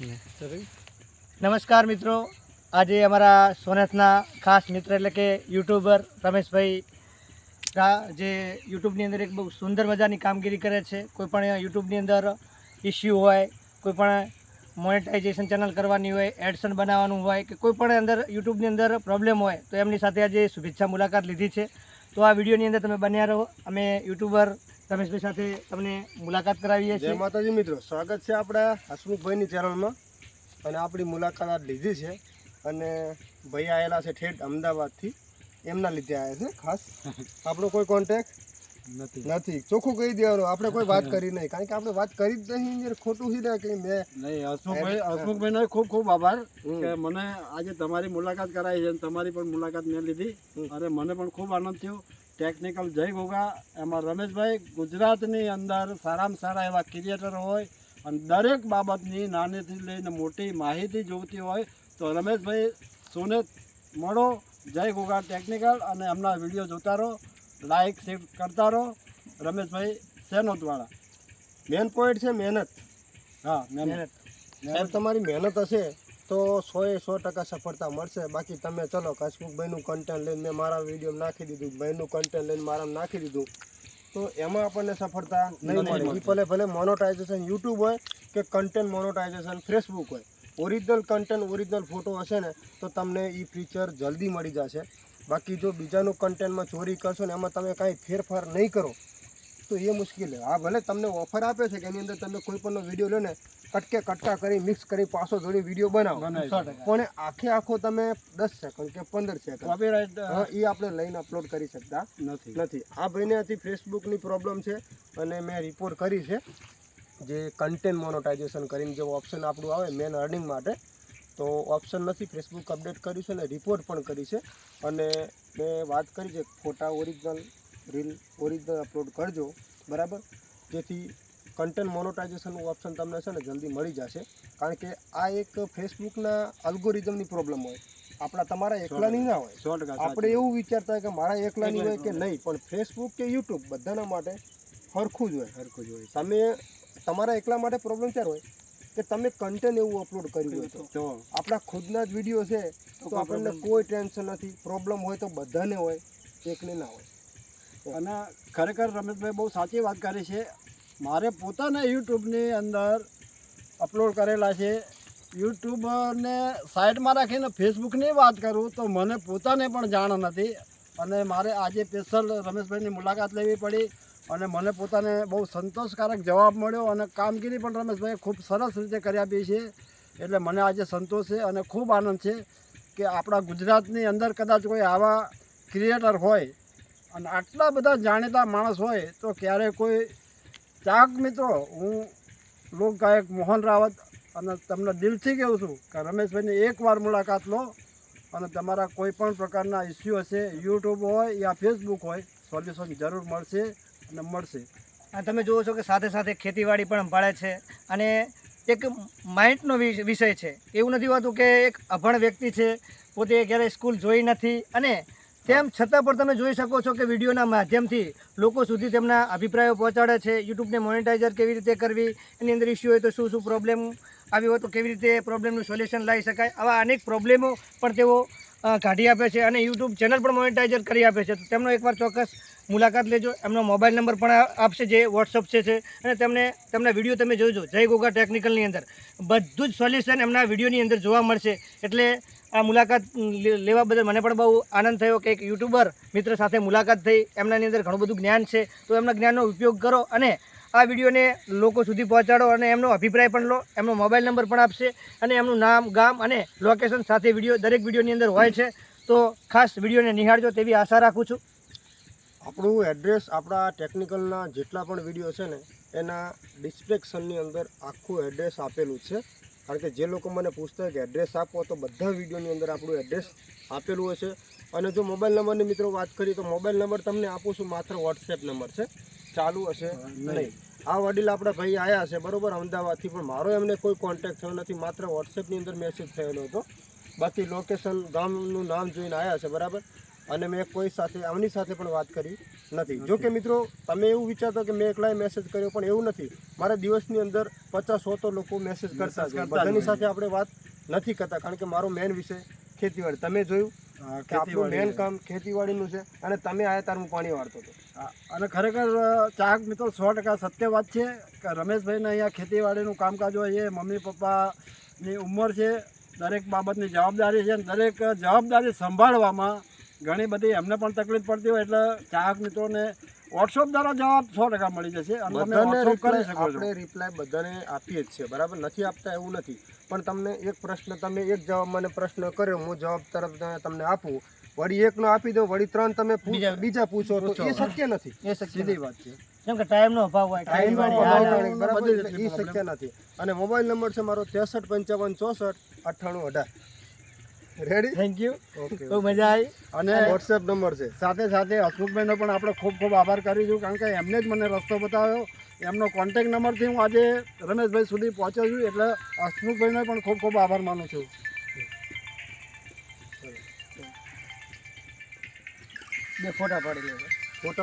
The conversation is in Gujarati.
નમસ્કાર મિત્રો. આજે અમારા સોનેથના ખાસ મિત્ર એટલે કે યુટ્યુબર રમેશભાઈ જે યુટ્યુબની અંદર એક બહુ સુંદર મજાની કામગીરી કરે છે. કોઈ પણ યુટ્યુબની અંદર ઇસ્યુ હોય, કોઈ પણ મોનેટાઇઝેશન ચેનલ કરવાની હોય એડસન બનાવવાનું હોય કે કોઈ પણ અંદર યુટ્યુબની અંદર પ્રોબ્લેમ હોય, તો એમની સાથે આજે શુભેચ્છા મુલાકાત લીધી છે. તો આ વિડીયોની અંદર તમે બન્યા રહો. અમે યુટ્યુબર રમેશભાઈ સાથે તમને મુલાકાત કરાવીએ છીએ. માતાજી મિત્રો સ્વાગત છે આપણા હસમુખભાઈની ચેનલમાં અને આપણી મુલાકાત આજ લીધી છે. અને ભાઈ આવેલા છે ઠેઠ અમદાવાદથી. એમના લીધે આવ્યા છે ખાસ. આપણો કોઈ કોન્ટેક્ટ નથી. નથી. ચોખ્ખું કહી દેવાનું આપણે કોઈ વાત કરી નહીં. કારણ કે આપણે વાત કરી જ નહીં ખોટું છે ને કે મેં નહીં હસમુખભાઈ હસમુખભાઈનો ખૂબ ખૂબ આભાર કે મને આજે તમારી મુલાકાત કરાવી છે અને તમારી પણ મુલાકાત મેં લીધી. અને મને પણ ખૂબ આનંદ થયો. ટેકનિકલ જય ગોગા. એમાં રમેશભાઈ ગુજરાતની અંદર સારામાં સારા એવા ક્રિએટર હોય અને દરેક બાબતની નાનીથી લઈને મોટી માહિતી જોઈતી હોય તો રમેશભાઈ સોને મળો. જય ગોગા ટેકનિકલ અને એમના વીડિયો જોતા રહો. લાઇક શેર કરતા રહો. રમેશભાઈ સેનોદવાળા મેન પોઈન્ટ છે મહેનત. હા, મહેનત. તમારી મહેનત હશે. તો સો એ સો ટકા સફળતા મળશે. બાકી તમે ચલો ભાઈનું કન્ટેન્ટ લઈને મેં મારા વીડિયો નાખી દીધું. ભાઈનું કન્ટેન્ટ લઈને મારા નાખી દીધું. તો એમાં આપણને સફળતા નહીં મળે. એ ભલે ભલે મોનોટાઇઝેશન યુટ્યુબ હોય કે કન્ટેન્ટ મોનોટાઇઝેશન ફેસબુક હોય. ઓરિજિનલ કન્ટેન્ટ ઓરિજિનલ ફોટો હશે ને તો તમને એ ફીચર જલ્દી મળી જશે. બાકી જો બીજાનું કન્ટેન્ટમાં ચોરી કરશો ને એમાં તમે કાંઈ ફેરફાર નહીં કરો. તો એ મુશ્કેલ છે. હા ભલે તમને ઓફર આપે છે કે એની અંદર તમે કોઈ પણનો વીડિયો લો ને કટકે કટકા કરી મિક્સ કરી પાછો જોડી વીડિયો બનાવો. પણ આખે આખો તમે દસ સેકન્ડ કે પંદર સેકન્ડ એ આપણે લઈને અપલોડ કરી શકતા નથી. નથી. આ ભાઈને હતી ફેસબુકની પ્રોબ્લેમ છે અને મેં રિપોર્ટ કરી છે જે કન્ટેન્ટ મોનોટાઇઝેશન કરીને જે ઓપ્શન આપણું આવે મેન અર્નિંગ માટે. તો ઓપ્શન નથી ફેસબુક અપડેટ કર્યું છે અને રિપોર્ટ પણ કરી છે. અને મેં વાત કરી છે ફોટા ઓરિજિનલ રીલ ઓરિજિનલ અપલોડ કરજો બરાબર? જેથી કન્ટેન્ટ મોનોટાઇઝેશનનું ઓપ્શન તમને છે ને જલ્દી મળી જશે. કારણ કે આ એક ફેસબુકના અલ્ગોરિઝમની પ્રોબ્લેમ હોય. આપણા તમારા એકલાની ના હોય. આપણે એવું વિચારતા હોય કે મારા એકલાની હોય કે નહીં પણ ફેસબુક કે યુટ્યુબ બધાના માટે સરખું જ હોય. સરખું જ હોય. તમે તમારા એકલા માટે પ્રોબ્લેમ ક્યારે હોય? કે તમે કન્ટેન્ટ એવું અપલોડ કર્યું હોય તો. તો. આપણા ખુદના જ વીડિયો છે તો આપણને કોઈ ટેન્શન નથી. પ્રોબ્લેમ હોય તો બધાને હોય એકને ના હોય. અને ખરેખર રમેશભાઈ બહુ સાચી વાત કરી છે. મારે પોતાના યુટ્યુબની અંદર અપલોડ કરેલા છે. યુટ્યુબને સાઈડમાં રાખીને ફેસબુકની વાત કરું તો મને પોતાને પણ જાણ નથી. અને મારે આજે સ્પેશિયલ રમેશભાઈની મુલાકાત લેવી પડી અને મને પોતાને બહુ સંતોષકારક જવાબ મળ્યો અને કામગીરી પણ રમેશભાઈએ ખૂબ સરસ રીતે કરી આપી છે. એટલે મને આજે સંતોષ છે અને ખૂબ આનંદ છે કે આપણા ગુજરાતની અંદર કદાચ કોઈ આવા ક્રિએટર હોય અને આટલા બધા જાણીતા માણસ હોય તો ક્યારે કોઈ ચાહક મિત્રો, હું લોકગાયક મોહન રાવત અને તમને દિલથી કહું છું કે રમેશભાઈની એકવાર મુલાકાત લો અને તમારા કોઈ પણ પ્રકારના ઇસ્યુ હશે યુટ્યુબ હોય યા ફેસબુક હોય સોલ્યુશન જરૂર મળશે અને મળશે. અને તમે જુઓ છો કે સાથે સાથે ખેતીવાડી પણ સંભાળે છે અને એક માઇન્ડનો વિષય છે. એવું નથી હોતું કે એક અભણ વ્યક્તિ છે, પોતે ક્યારેય સ્કૂલ જોઈ નથી અને તેમ છતાં પણ તમે જોઈ શકો છો કે વિડીયોના માધ્યમથી લોકો સુધી તેમના અભિપ્રાયો પહોંચાડે છે. યુટ્યુબને મોનિટાઇઝર કેવી રીતે કરવી, એની અંદર ઇસ્યુ હોય તો શું શું પ્રોબ્લેમ આવી હોય તો કેવી રીતે પ્રોબ્લેમનું સોલ્યુશન લાવી શકાય, આવા અનેક પ્રોબ્લેમો પણ તેઓ કાઢી આપે છે અને યુટ્યુબ ચેનલ પણ મોનિટાઇઝર કરી આપે છે. તો તેમનો એકવાર ચોક્કસ મુલાકાત લેજો. એમનો મોબાઈલ નંબર પણ આપશે જે વોટ્સઅપ છે છે. અને તેમને, તેમના વીડિયો તમે જોજો. જય ગોગા ટેકનિકલની અંદર. બધું જ સોલ્યુશન એમના વિડીયોની અંદર જોવા મળશે. એટલે આ મુલાકાત લેવા બદલ મને પણ બહુ આનંદ થયો કે એક યુટ્યુબર મિત્ર સાથે મુલાકાત થઈ. એમનાની અંદર ઘણું બધું જ્ઞાન છે. તો એમના જ્ઞાનનો ઉપયોગ કરો અને આ વિડીયોને લોકો સુધી પહોંચાડો અને એમનો અભિપ્રાય પણ લો, એમનો મોબાઈલ નંબર પણ આપશે અને એમનું નામ, ગામ અને લોકેશન સાથે વીડિયો, દરેક વિડીયોની અંદર હોય છે. તો ખાસ વિડીયોને નિહાળજો તેવી આશા રાખું છું. આપણું એડ્રેસ આપણા ટેકનિકલના જેટલા પણ વીડિયો છે ને, એના ડિસ્ક્રિપ્શનની અંદર આખું એડ્રેસ આપેલું છે. કારણ કે જે લોકો મને પૂછતા હોય કે એડ્રેસ આપો તો બધા વિડીયોની અંદર આપણું એડ્રેસ આપેલું હોય છે. અને જો મોબાઈલ નંબરની મિત્રો વાત કરીએ તો મોબાઈલ નંબર તમને આપું છું માત્ર વોટ્સએપ નંબર છે. ચાલુ હશે નહીં. આ વડીલ આપણા ભાઈ આવ્યા છે બરાબર? અમદાવાદથી પણ મારો એમને કોઈ કોન્ટેક્ટ થયો નથી. માત્ર વોટ્સએપની અંદર મેસેજ થયેલો હતો. બાકી લોકેશન ગામનું નામ જોઈને આવ્યા છે બરાબર? અને મેં કોઈ સાથે આમની સાથે પણ વાત કરી નથી. જો કે મિત્રો તમે એવું વિચારતો કે મેં એકલાય મેસેજ કર્યો પણ એવું નથી. મારા દિવસની અંદર પચાસ સો તો લોકો મેસેજ કરતા જ બધાની સાથે આપણે વાત નથી કરતા કારણ કે મારો મેન વિષય ખેતીવાડી. તમે જોયું કે આપણું મેન કામ ખેતીવાડીનું છે અને તમે આયા તાર હું પાણી વાળતો હતો. અને ખરેખર ચાક ચાહક મિત્રો સો ટકા સત્ય વાત છે કે રમેશભાઈને અહીંયા ખેતીવાડીનું કામકાજ હોય એ મમ્મી પપ્પાની ઉંમર છે દરેક બાબતની જવાબદારી છે અને દરેક જવાબદારી સંભાળવામાં ઘણી બધી એમને પણ તકલીફ પડતી હોય એટલે ચાહક મિત્રોને વોટ્સઅપ દ્વારા જવાબ સો ટકા મળી જશે અને તમે બધાને કરી શકો આપણે રિપ્લાય બધાને આપીએ જ છે બરાબર? નથી આપતા એવું નથી. પણ તમને એક પ્રશ્ન તમે એક જવાબ મને પ્રશ્ન કર્યો હું જવાબ તરફ તમને આપું. વળી એકનો આપી દો વળી ત્રણ તમે બીજા- પૂછો તો એ શક્ય નથી. એ સીધી વાત છે. કેમ કે ટાઈમનો અભાવ હોય ટાઈમનો અભાવ બરાબર? એ શક્ય નથી. અને મોબાઈલ નંબર છે મારો ત્રેસઠ પંચાવન ચોસઠ અઠ્ઠાણું અઢાર. રેડી થેન્ક યુ ઓકે બહુ મજા આવી. અને વોટ્સએપ નંબર છે. સાથે સાથે હસમુખભાઈનો પણ આપણે ખૂબ ખૂબ આભાર કરીશું કારણ કે એમને જ મને રસ્તો બતાવ્યો. એમનો કોન્ટેક નંબરથી હું આજે રમેશભાઈ સુધી પહોંચ્યો છું એટલે હસમુખભાઈનો પણ ખૂબ ખૂબ આભાર માનું છું. બે ફોટા પાડી લેવા ફોટો